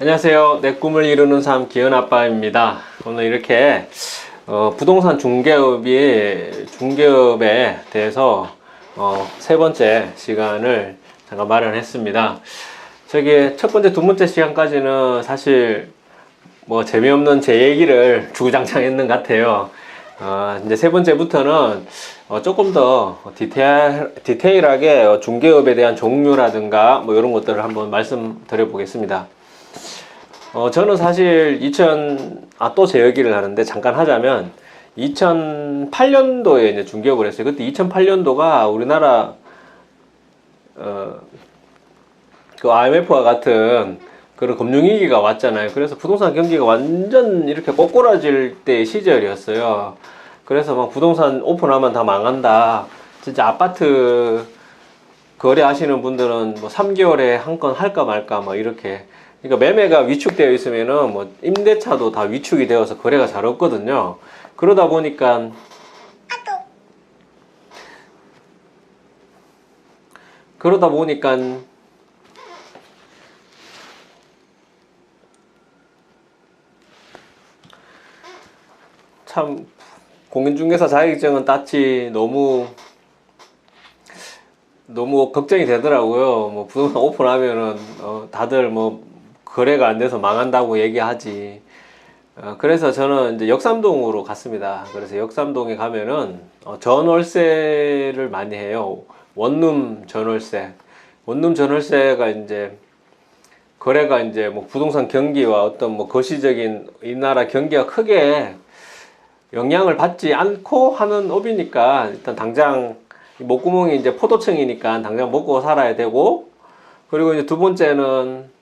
안녕하세요. 내 꿈을 이루는 삶 기현 아빠입니다. 오늘 이렇게 어, 부동산 중개업이 중개업에 대해서 어, 세 번째 시간을 잠깐 마련했습니다. 저기 첫 번째, 두 번째 시간까지는 사실 뭐 재미없는 제 얘기를 주구장창 했는 것 같아요. 어, 이제 세 번째부터는 어, 조금 더 디테일, 디테일하게 어, 중개업에 대한 종류라든가 뭐 이런 것들을 한번 말씀드려 보겠습니다. 어, 저는 사실 2000, 아, 또 제 얘기를 하는데 잠깐 하자면 2008년도에 이제 중개업을 했어요. 그때 2008년도가 우리나라, 어, 그 IMF와 같은 그런 금융위기가 왔잖아요. 그래서 부동산 경기가 완전 이렇게 꼬꾸라질 때 시절이었어요. 그래서 막 부동산 오픈하면 다 망한다. 진짜 아파트 거래하시는 분들은 뭐 3개월에 한 건 할까 말까 막 이렇게 그러니까 매매가 위축되어 있으면은 뭐 임대차도 다 위축이 되어서 거래가 잘 없거든요. 그러다 보니까 그러다 보니까 참 공인중개사 자격증은 땄지 너무 너무 걱정이 되더라고요. 뭐 부동산 오픈하면은 어, 다들 뭐 거래가 안 돼서 망한다고 얘기하지. 어, 그래서 저는 이제 역삼동으로 갔습니다. 그래서 역삼동에 가면은 어, 전월세를 많이 해요. 원룸 전월세. 원룸 전월세가 이제 거래가 이제 뭐 부동산 경기와 어떤 뭐 거시적인 이 나라 경기가 크게 영향을 받지 않고 하는 업이니까 일단 당장 목구멍이 이제 포도청이니까 당장 먹고 살아야 되고 그리고 이제 두 번째는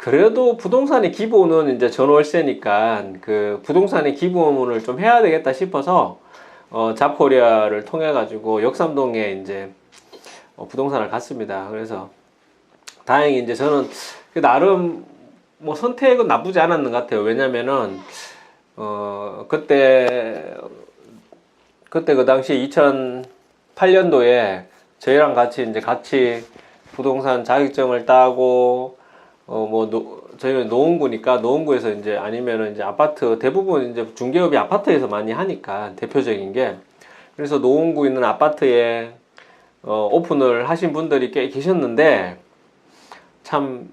그래도 부동산의 기본은 이제 전월세니까 그 부동산의 기본을 좀 해야 되겠다 싶어서 어 잡코리아를 통해 가지고 역삼동에 이제 어 부동산을 갔습니다. 그래서 다행히 이제 저는 그 나름 뭐 선택은 나쁘지 않았는 것 같아요. 왜냐면은 어 그때 그때 그 당시 2008년도에 저희랑 같이 이제 같이 부동산 자격증을 따고 어 뭐 저희는 노원구니까 노원구에서 이제 아니면은 이제 아파트 대부분 이제 중개업이 아파트에서 많이 하니까 대표적인 게. 그래서 노원구 있는 아파트에 어 오픈을 하신 분들이 꽤 계셨는데 참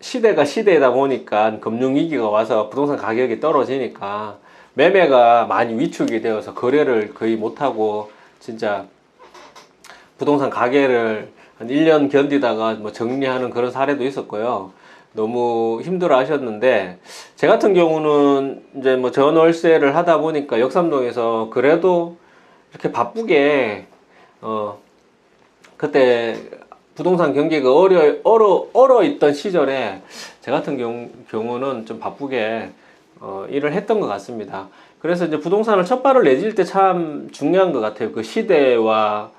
시대가 시대다 보니까 금융위기가 와서 부동산 가격이 떨어지니까 매매가 많이 위축이 되어서 거래를 거의 못하고 진짜 부동산 가게를 한 1년 견디다가 뭐 정리하는 그런 사례도 있었고요. 너무 힘들어 하셨는데, 제 같은 경우는 이제 뭐 전월세를 하다 보니까 역삼동에서 그래도 이렇게 바쁘게, 어, 그때 부동산 경기가 어려, 얼어, 얼어 있던 시절에 제 같은 경우, 경우는 좀 바쁘게 어, 일을 했던 것 같습니다. 그래서 이제 부동산을 첫 발을 내질 때 참 중요한 것 같아요. 그 시대와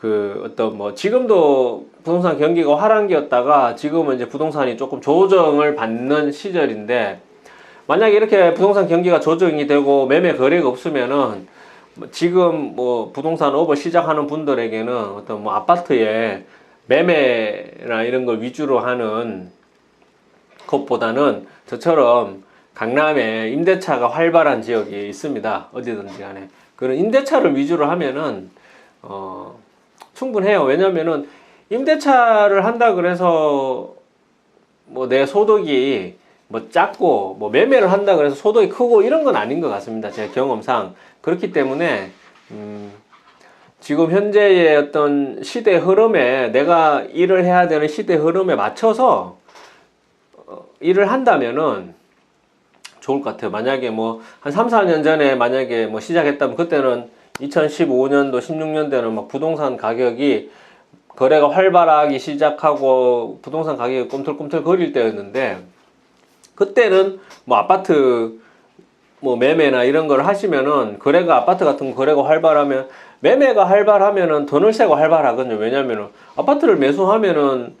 그 어떤 뭐 지금도 부동산 경기가 화랑기였다가 지금은 이제 부동산이 조금 조정을 받는 시절인데 만약에 이렇게 부동산 경기가 조정이 되고 매매 거래가 없으면은 뭐 지금 뭐 부동산 업을 시작하는 분들에게는 어떤 뭐 아파트에 매매나 이런 걸 위주로 하는 것보다는 저처럼 강남에 임대차가 활발한 지역이 있습니다. 어디든지 간에. 그런 임대차를 위주로 하면은, 어, 충분해요. 왜냐면은 임대차를 한다 그래서 뭐 내 소득이 뭐 작고 뭐 매매를 한다 그래서 소득이 크고 이런 건 아닌 것 같습니다. 제 경험상. 그렇기 때문에, 음, 지금 현재의 어떤 시대 흐름에 내가 일을 해야 되는 시대 흐름에 맞춰서 어, 일을 한다면은 좋을 것 같아요. 만약에 뭐 한 3, 4년 전에 만약에 뭐 시작했다면 그때는 2015년도, 16년대는 막 부동산 가격이 거래가 활발하기 시작하고 부동산 가격이 꿈틀꿈틀 거릴 때였는데 그때는 뭐 아파트 뭐 매매나 이런 걸 하시면은 거래가 아파트 같은 거 거래가 활발하면 매매가 활발하면은 돈을세가 활발하거든요. 왜냐면은 아파트를 매수하면은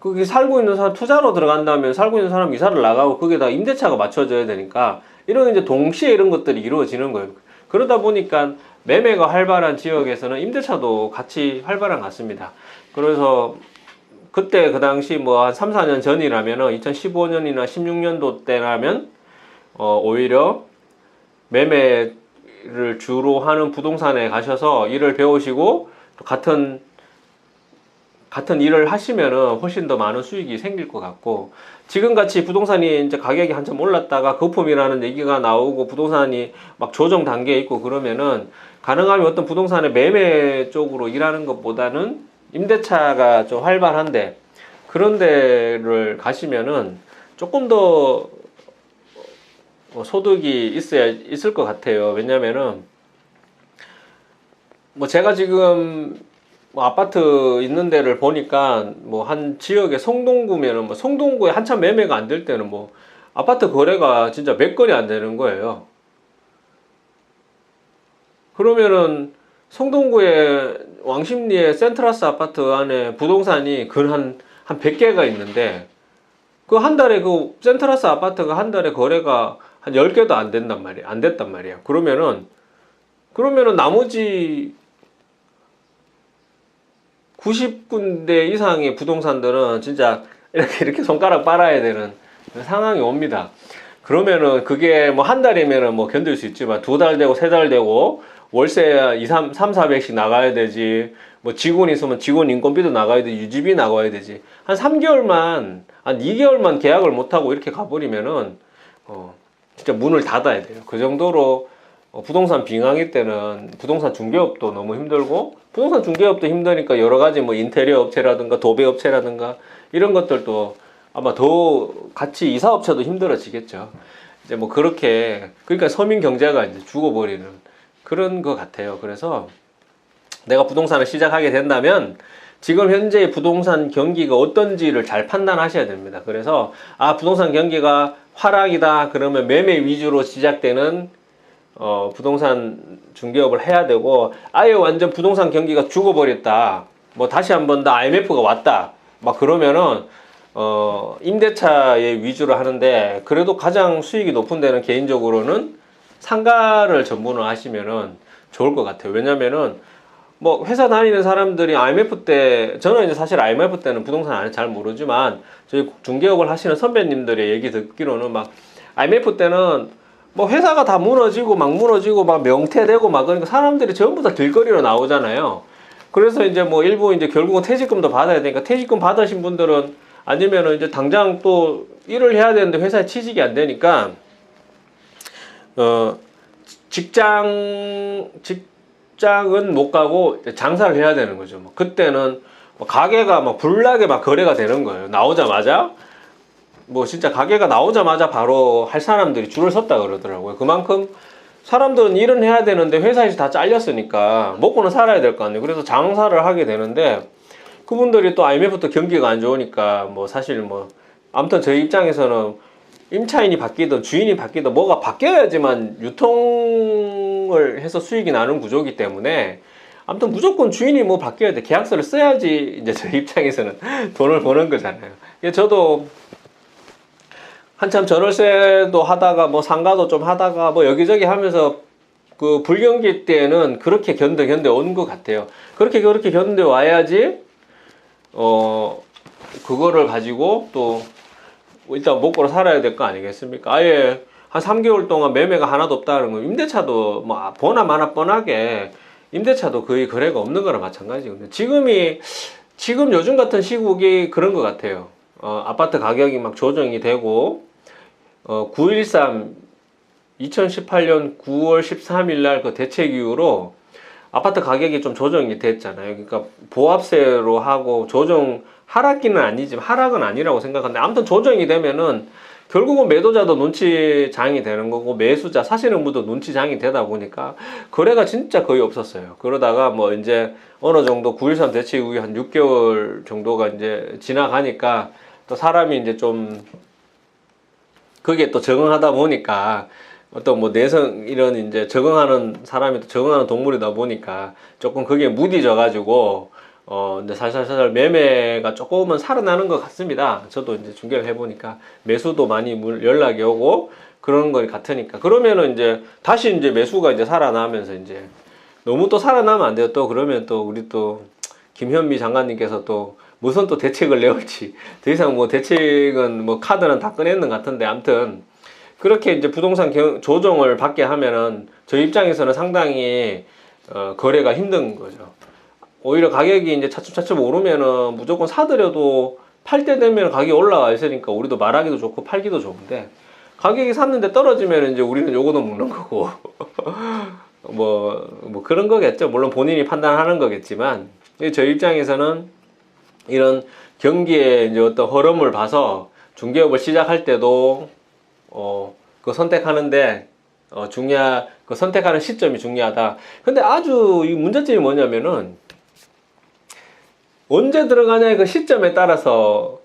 거기 살고 있는 사람 투자로 들어간다면 살고 있는 사람 이사를 나가고 거기다 임대차가 맞춰져야 되니까 이런 이제 동시에 이런 것들이 이루어지는 거예요. 그러다 보니까 매매가 활발한 지역에서는 임대차도 같이 활발한 것 같습니다. 그래서 그때 그 당시 뭐 한 3, 4년 전이라면은 2015년이나 16년도 때라면 어 오히려 매매를 주로 하는 부동산에 가셔서 일을 배우시고 또 같은 같은 일을 하시면은 훨씬 더 많은 수익이 생길 것 같고 지금 같이 부동산이 이제 가격이 한참 올랐다가 거품이라는 얘기가 나오고 부동산이 막 조정 단계에 있고 그러면은 가능하면 어떤 부동산의 매매 쪽으로 일하는 것보다는 임대차가 좀 활발한데 그런 데를 가시면은 조금 더 어, 소득이 있어야 있을 것 같아요. 왜냐면은 뭐 제가 지금 뭐 아파트 있는 데를 보니까 뭐 한 지역에 성동구면은 뭐 성동구에 한참 매매가 안 될 때는 뭐 아파트 거래가 진짜 몇 건이 안 되는 거예요. 그러면은 성동구에 왕십리에 센트라스 아파트 안에 부동산이 근한한 100개가 있는데 그 한 달에 그 센트라스 아파트가 한 달에 거래가 한 10개도 안 된단 말이에요. 안 됐단 말이에요. 그러면은 그러면은 나머지 90군데 이상의 부동산들은 진짜 이렇게 이렇게 손가락 빨아야 되는 상황이 옵니다. 그러면은 그게 뭐 한 달이면은 뭐 견딜 수 있지만 두 달 되고 세 달 되고 월세 2, 3, 3, 400씩 나가야 되지. 뭐 직원 있으면 직원 인건비도 나가야 되지. 유지비 나가야 되지. 한 3개월만, 한 2개월만 계약을 못하고 이렇게 가버리면은, 어, 진짜 문을 닫아야 돼요. 그 정도로 어, 부동산 빙하기 때는 부동산 중개업도 너무 힘들고, 부동산 중개업도 힘드니까 여러 가지 뭐 인테리어 업체라든가 도배 업체라든가 이런 것들도 아마 더 같이 이사 업체도 힘들어지겠죠. 이제 뭐 그렇게, 그러니까 서민 경제가 이제 죽어버리는 그런 것 같아요. 그래서 내가 부동산을 시작하게 된다면 지금 현재 부동산 경기가 어떤지를 잘 판단하셔야 됩니다. 그래서 아 부동산 경기가 하락이다 그러면 매매 위주로 시작되는 어, 부동산 중개업을 해야 되고 아예 완전 부동산 경기가 죽어버렸다. 뭐 다시 한 번 더 IMF가 왔다. 막 그러면은 어, 임대차에 위주로 하는데 그래도 가장 수익이 높은 데는 개인적으로는 상가를 전문으로 하시면은 좋을 것 같아요. 왜냐면은 뭐 회사 다니는 사람들이 IMF 때 저는 이제 사실 IMF 때는 부동산 안에 잘 모르지만 저희 중개업을 하시는 선배님들의 얘기 듣기로는 막 IMF 때는 뭐 회사가 다 무너지고 막 무너지고 막 명퇴되고 막 그러니까 사람들이 전부 다 길거리로 나오잖아요. 그래서 이제 뭐 일부 이제 결국은 퇴직금도 받아야 되니까 퇴직금 받으신 분들은 아니면은 이제 당장 또 일을 해야 되는데 회사에 취직이 안 되니까 어 직장 직장은 못 가고 장사를 해야 되는 거죠. 뭐 그때는 뭐 가게가 막 불나게 막 거래가 되는 거예요. 나오자마자 뭐 진짜 가게가 나오자마자 바로 할 사람들이 줄을 섰다 그러더라고요. 그만큼 사람들은 일은 해야 되는데 회사에서 다 잘렸으니까 먹고는 살아야 될 거 아니에요. 그래서 장사를 하게 되는데 그분들이 또 IMF부터 경기가 안 좋으니까 뭐 사실 뭐 아무튼 저희 입장에서는 임차인이 바뀌든 주인이 바뀌든 뭐가 바뀌어야지만 유통을 해서 수익이 나는 구조이기 때문에 아무튼 무조건 주인이 뭐 바뀌어야 돼 계약서를 써야지 이제 저희 입장에서는 돈을 버는 거잖아요. 저도 한참 전월세도 하다가 뭐 상가도 좀 하다가 뭐 여기저기 하면서 그 불경기 때는 그렇게 견뎌 견뎌 온 것 같아요. 그렇게 그렇게 견뎌 와야지 어 그거를 가지고 또 일단 먹고로 살아야 될 거 아니겠습니까? 아예 한 3개월 동안 매매가 하나도 없다는 거 임대차도 뭐 보나 마나 뻔하게 임대차도 거의 거래가 없는 거랑 마찬가지거든요. 지금이 지금 요즘 같은 시국이 그런 것 같아요. 어, 아파트 가격이 막 조정이 되고 어, 913 2018년 9월 13일 날 그 대책 이후로 아파트 가격이 좀 조정이 됐잖아요. 그러니까 보합세로 하고 조정 하락기는 아니지만 하락은 아니라고 생각하는데 아무튼 조정이 되면은 결국은 매도자도 눈치장이 되는 거고 매수자 사시는 분도 눈치장이 되다 보니까 거래가 진짜 거의 없었어요. 그러다가 뭐 이제 어느 정도 9.13 대책 이후에 한 6개월 정도가 이제 지나가니까 또 사람이 이제 좀 그게 또 적응하다 보니까 어떤 뭐 내성 이런 이제 적응하는 사람이 또 적응하는 동물이다 보니까 조금 그게 무디져 가지고 어 이제 살살살살 매매가 조금은 살아나는 것 같습니다. 저도 이제 중개를 해보니까 매수도 많이 물- 연락이 오고 그런 거 같으니까 그러면은 이제 다시 이제 매수가 이제 살아나면서 이제 너무 또 살아나면 안 돼요. 또 그러면 또 우리 또 김현미 장관님께서 또 무슨 또 대책을 내올지 더 이상 뭐 대책은 뭐 카드는 다 꺼냈는 것 같은데 아무튼 그렇게 이제 부동산 경- 조정을 받게 하면은 저희 입장에서는 상당히 어, 거래가 힘든 거죠. 오히려 가격이 이제 차츰차츰 오르면은 무조건 사들여도 팔 때 되면 가격이 올라와 있으니까 우리도 말하기도 좋고 팔기도 좋은데 가격이 샀는데 떨어지면 이제 우리는 요거도 먹는 거고 뭐, 뭐 그런 거겠죠. 물론 본인이 판단하는 거겠지만 저희 입장에서는 이런 경기의 이제 어떤 흐름을 봐서 중개업을 시작할 때도 어, 그 선택하는데 어, 중요한 그 선택하는 시점이 중요하다. 근데 아주 이 문제점이 뭐냐면은 언제 들어가냐의 그 시점에 따라서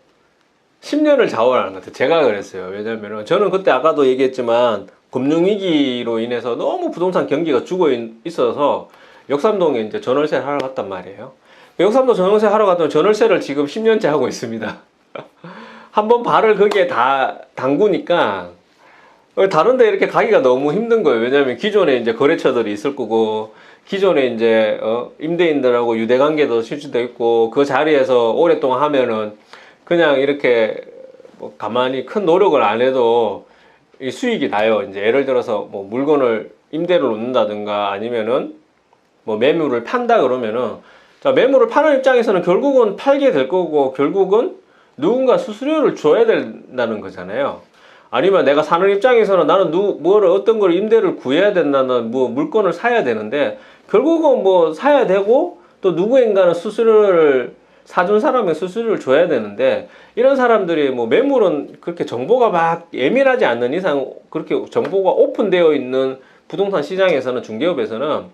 10년을 좌우하는 것 같아요. 제가 그랬어요. 왜냐면은 저는 그때 아까도 얘기했지만 금융위기로 인해서 너무 부동산 경기가 죽어 있- 있어서 역삼동에 이제 전월세를 하러 갔단 말이에요. 역삼동 전월세 하러 갔더니 전월세를 지금 10년째 하고 있습니다. 한번 발을 거기에 다 담그니까 어, 다른데 이렇게 가기가 너무 힘든 거예요. 왜냐하면 기존에 이제 거래처들이 있을 거고 기존에 이제 어, 임대인들하고 유대 관계도 실시돼 있고 그 자리에서 오랫동안 하면은 그냥 이렇게 뭐 가만히 큰 노력을 안 해도 이 수익이 나요. 이제 예를 들어서 뭐 물건을 임대를 놓는다든가 아니면은 뭐 매물을 판다 그러면은 자 매물을 파는 입장에서는 결국은 팔게 될 거고 결국은 누군가 수수료를 줘야 된다는 거잖아요. 아니면 내가 사는 입장에서는 나는 누 뭐를 어떤 걸 임대를 구해야 된다는 뭐 물건을 사야 되는데 결국은 뭐 사야 되고 또 누구인가는 수수료를 사준 사람의 수수료를 줘야 되는데 이런 사람들이 뭐 매물은 그렇게 정보가 막 예민하지 않는 이상 그렇게 정보가 오픈되어 있는 부동산 시장에서는 중개업에서는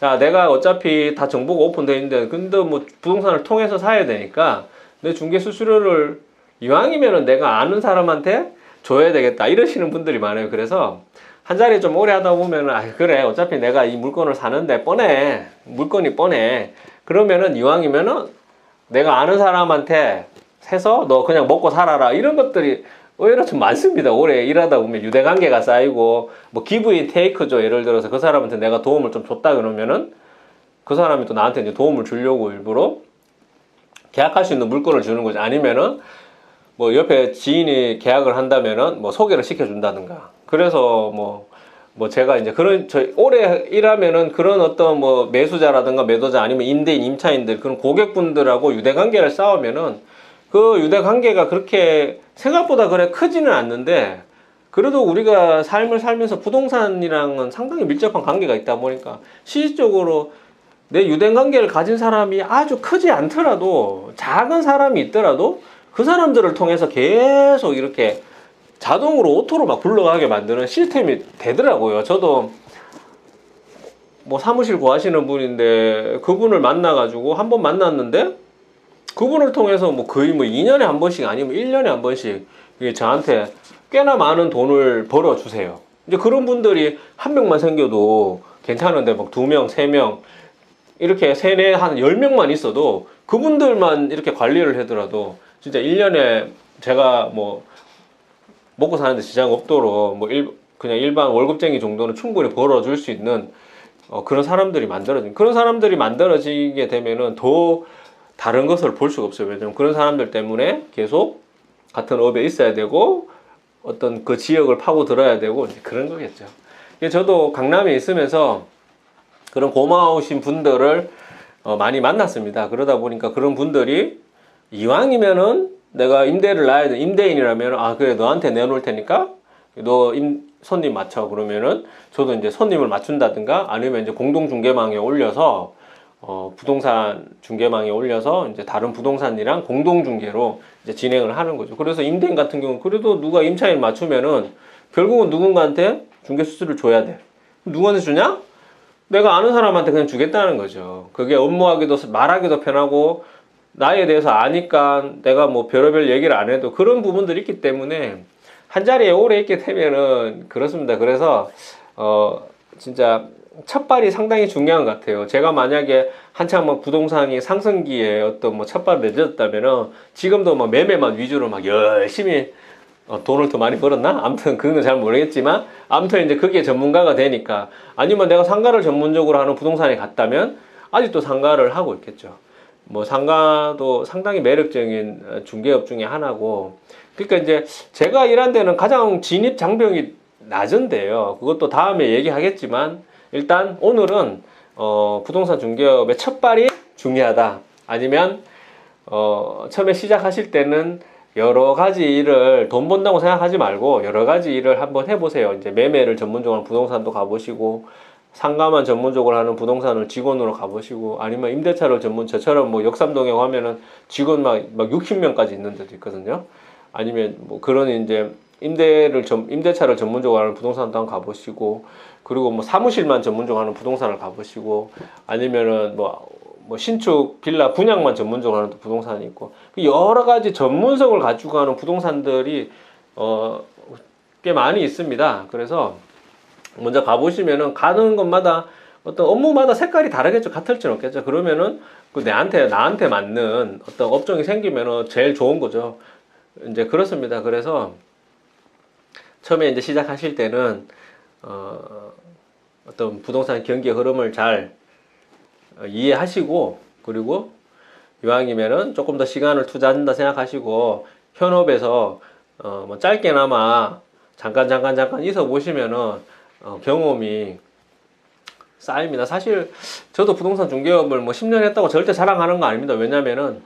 자 내가 어차피 다 정보가 오픈되어 있는데 근데 뭐 부동산을 통해서 사야 되니까 내 중개 수수료를 이왕이면은 내가 아는 사람한테 줘야 되겠다. 이러시는 분들이 많아요. 그래서 한 자리 좀 오래 하다 보면은 아 그래. 어차피 내가 이 물건을 사는데 뻔해. 물건이 뻔해. 그러면은 이왕이면은 내가 아는 사람한테 해서 너 그냥 먹고 살아라. 이런 것들이 의외로 좀 많습니다. 오래 일하다 보면 유대 관계가 쌓이고 뭐 기브인 테이크죠. 예를 들어서 그 사람한테 내가 도움을 좀 줬다 그러면은 그 사람이 또 나한테 이제 도움을 주려고 일부러 계약할 수 있는 물건을 주는 거지. 아니면은 뭐 옆에 지인이 계약을 한다면은 뭐 소개를 시켜준다든가. 그래서 뭐, 뭐 제가 이제 그런, 저 오래 일하면은 그런 어떤 뭐 매수자라든가 매도자 아니면 임대인, 임차인들 그런 고객분들하고 유대 관계를 쌓으면은 그 유대 관계가 그렇게 생각보다 그래 크지는 않는데 그래도 우리가 삶을 살면서 부동산이랑은 상당히 밀접한 관계가 있다 보니까 실질적으로 내 유대 관계를 가진 사람이 아주 크지 않더라도 작은 사람이 있더라도 그 사람들을 통해서 계속 이렇게 자동으로 오토로 막 굴러가게 만드는 시스템이 되더라고요. 저도 뭐 사무실 구하시는 분인데 그분을 만나가지고 한 번 만났는데 그분을 통해서 뭐 거의 뭐 2년에 한 번씩 아니면 1년에 한 번씩 저한테 꽤나 많은 돈을 벌어 주세요. 이제 그런 분들이 한 명만 생겨도 괜찮은데 막 두 명, 세 명 이렇게 세네 한 열명만 있어도 그분들만 이렇게 관리를 하더라도 진짜 1년에 제가 뭐 먹고 사는데 지장 없도록 뭐 일, 그냥 일반 월급쟁이 정도는 충분히 벌어줄 수 있는 어, 그런 사람들이 만들어진 그런 사람들이 만들어지게 되면은 더 다른 것을 볼 수가 없어요. 왜냐면 그런 사람들 때문에 계속 같은 업에 있어야 되고 어떤 그 지역을 파고 들어야 되고 그런 거겠죠. 저도 강남에 있으면서 그런 고마우신 분들을 어, 많이 만났습니다. 그러다 보니까 그런 분들이 이왕이면은 내가 임대를 놔야 돼. 임대인이라면 아 그래 너한테 내놓을 테니까 너 임, 손님 맞춰 그러면은 저도 이제 손님을 맞춘다든가 아니면 이제 공동 중개망에 올려서 어, 부동산 중개망에 올려서 이제 다른 부동산이랑 공동 중개로 이제 진행을 하는 거죠. 그래서 임대인 같은 경우는 그래도 누가 임차인 맞추면은 결국은 누군가한테 중개 수수료를 줘야 돼. 누구한테 주냐? 내가 아는 사람한테 그냥 주겠다는 거죠. 그게 업무하기도 말하기도 편하고 나에 대해서 아니까 내가 뭐 별의별 얘기를 안 해도 그런 부분들이 있기 때문에 한 자리에 오래 있게 되면은 그렇습니다. 그래서 어 진짜 첫발이 상당히 중요한 것 같아요. 제가 만약에 한참 뭐 부동산이 상승기에 어떤 뭐 첫발을 내줬다면은 지금도 뭐 매매만 위주로 막 열심히 어, 돈을 더 많이 벌었나? 아무튼 그건 잘 모르겠지만 아무튼 이제 그게 전문가가 되니까 아니면 내가 상가를 전문적으로 하는 부동산에 갔다면 아직도 상가를 하고 있겠죠. 뭐 상가도 상당히 매력적인 어, 중개업 중에 하나고 그러니까 이제 제가 일한 데는 가장 진입 장벽이 낮은데요. 그것도 다음에 얘기하겠지만 일단 오늘은 어, 부동산 중개업의 첫 발이 중요하다. 아니면 어, 처음에 시작하실 때는 여러 가지 일을 돈 번다고 생각하지 말고 여러 가지 일을 한번 해보세요. 이제 매매를 전문적으로 부동산도 가보시고 상가만 전문적으로 하는 부동산을 직원으로 가보시고 아니면 임대차를 전문 저처럼 뭐 역삼동에 가면은 직원 막, 막 60명까지 있는 데도 있거든요. 아니면 뭐 그런 이제 임대를 전 임대차를 전문적으로 하는 부동산도 한번 가보시고 그리고 뭐 사무실만 전문적으로 하는 부동산을 가보시고 아니면은 뭐, 뭐 신축 빌라 분양만 전문적으로 하는 부동산이 있고 그 여러 가지 전문성을 가지고 하는 부동산들이 어 꽤 많이 있습니다. 그래서 먼저 가보시면은 가는 곳마다 어떤 업무마다 색깔이 다르겠죠. 같을 진 없겠죠. 그러면은 그 내한테 나한테 맞는 어떤 업종이 생기면은 제일 좋은 거죠. 이제 그렇습니다. 그래서 처음에 이제 시작하실 때는 어, 어떤 부동산 경기 흐름을 잘 어, 이해하시고 그리고 이왕이면은 조금 더 시간을 투자한다 생각하시고 현업에서 어, 뭐 짧게나마 잠깐 잠깐 잠깐 있어 보시면은 어, 경험이 쌓입니다. 사실 저도 부동산 중개업을 뭐 10년 했다고 절대 자랑하는 거 아닙니다. 왜냐면은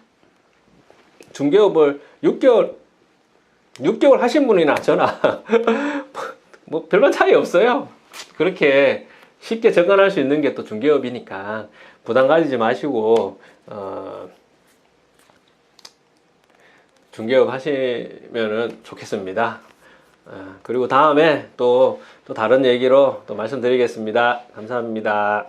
중개업을 6개월 6개월 하신 분이나 저나 뭐 별반 차이 없어요. 그렇게 쉽게 접근할 수 있는 게 또 중개업이니까 부담 가지지 마시고 어, 중개업 하시면은 좋겠습니다. 어, 그리고 다음에 또, 또 다른 얘기로 또 말씀드리겠습니다. 감사합니다.